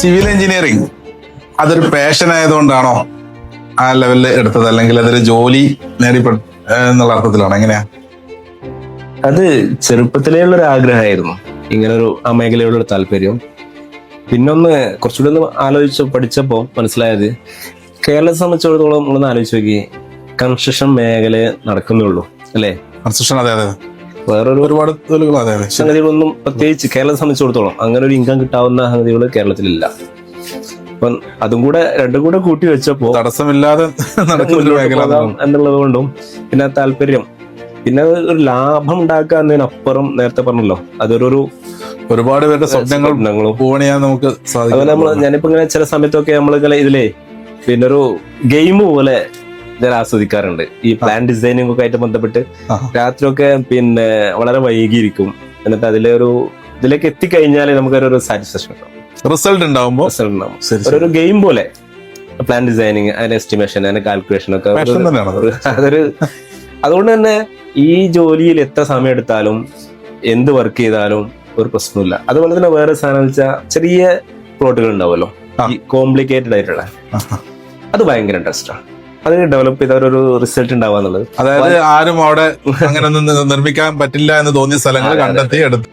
Civil engineering അതൊരു passion ആയതുകൊണ്ടാണോ ആ ലെവലിൽ എടുത്തത്? അല്ലെങ്കിൽ അതൊരു ജോലി നേടിപ്പെ എന്നുള്ള അർത്ഥത്തിലാണ്? എങ്ങനെയാ? അത് ചെറുപ്പത്തിലേ ഉള്ളൊരു ആഗ്രഹമായിരുന്നു. ഇങ്ങനെ ഒരു ആ മേഖലയോടൊരു താല്പര്യം. പിന്നൊന്ന് കുറച്ചുകൂടി ഒന്ന് ആലോചിച്ച് പഠിച്ചപ്പോൾ മനസ്സിലായത് കേരളത്തെ സംബന്ധിച്ചിടത്തോളം നമ്മളൊന്ന് ആലോചിച്ച് നോക്കി കൺസ്ട്രക്ഷൻ മേഖല നടക്കുന്നുള്ളൂ അല്ലേ? കൺസ്ട്രക്ഷൻ അതെ അതെ. വേറൊരു ഒരുപാട് സംഗതികളൊന്നും പ്രത്യേകിച്ച് കേരളത്തെ സംബന്ധിച്ചിടത്തോളം അങ്ങനെ ഒരു ഇൻകം കിട്ടാവുന്ന സംഗതികൾ കേരളത്തിലില്ല. അപ്പം അതും കൂടെ രണ്ടും കൂടെ കൂട്ടി വെച്ചപ്പോ തടസ്സമില്ലാതെ എന്നുള്ളത് കൊണ്ടും പിന്നെ താല്പര്യം. പിന്നെ ഒരു ലാഭം ഉണ്ടാക്കുക എന്നതിനപ്പുറം നേരത്തെ പറഞ്ഞല്ലോ അതൊരു ഒരുപാട് പേരുടെ സ്വപ്നങ്ങൾ സ്വപ്നങ്ങളും നമുക്ക് അതുപോലെ നമ്മൾ ഞാനിപ്പോ ഇങ്ങനെ ചില സമയത്തൊക്കെ നമ്മൾ ഇതിലേ പിന്നെ ഒരു ഗെയിം പോലെ ഞാൻ ആസ്വദിക്കാറുണ്ട്. ഈ പ്ലാൻ ഡിസൈനിങ് ഒക്കെ ആയിട്ട് ബന്ധപ്പെട്ട്. രാത്രിയൊക്കെ പിന്നെ വളരെ വൈകിയിരിക്കും. എന്നിട്ട് അതിലെ ഒരു ഇതിലേക്ക് എത്തിക്കഴിഞ്ഞാൽ നമുക്കൊരു സാറ്റിസ്ഫാക്ഷൻ ഉണ്ടാവും. റിസൾട്ട് ഉണ്ടാവുമ്പോൾ റിസൾട്ട് ഉണ്ടാവും. ഒരു- ഗെയിം പോലെ. പ്ലാൻ ഡിസൈനിങ് അതിന്റെ എസ്റ്റിമേഷൻ അതിന്റെ കാൽക്കുലേഷൻ ഒക്കെ. അതൊരു അതുകൊണ്ട് തന്നെ ഈ ജോലിയിൽ എത്ര സമയം എടുത്താലും എന്ത് വർക്ക് ചെയ്താലും ഒരു പ്രശ്നമില്ല അതുപോലെ തന്നെ വേറെ സാധനം വെച്ചാൽ ചെറിയ പ്ലോട്ടുകൾ ഉണ്ടാവുമല്ലോ. ഈ കോംപ്ലിക്കേറ്റഡ് ആയിട്ടുള്ള. അത് ഭയങ്കര ഇൻട്രസ്റ്റാണ് അത് ഡെവലപ്പ് ചെയ്ത ഒരു റിസൾട്ട് ഉണ്ടാവാന്നുള്ളത് അതായത് ആരും അവിടെ അങ്ങനെ ഒന്നും നിർമ്മിക്കാൻ പറ്റില്ല എന്ന് തോന്നിയ സ്ഥലങ്ങൾ. കണ്ടെത്തി എടുത്ത്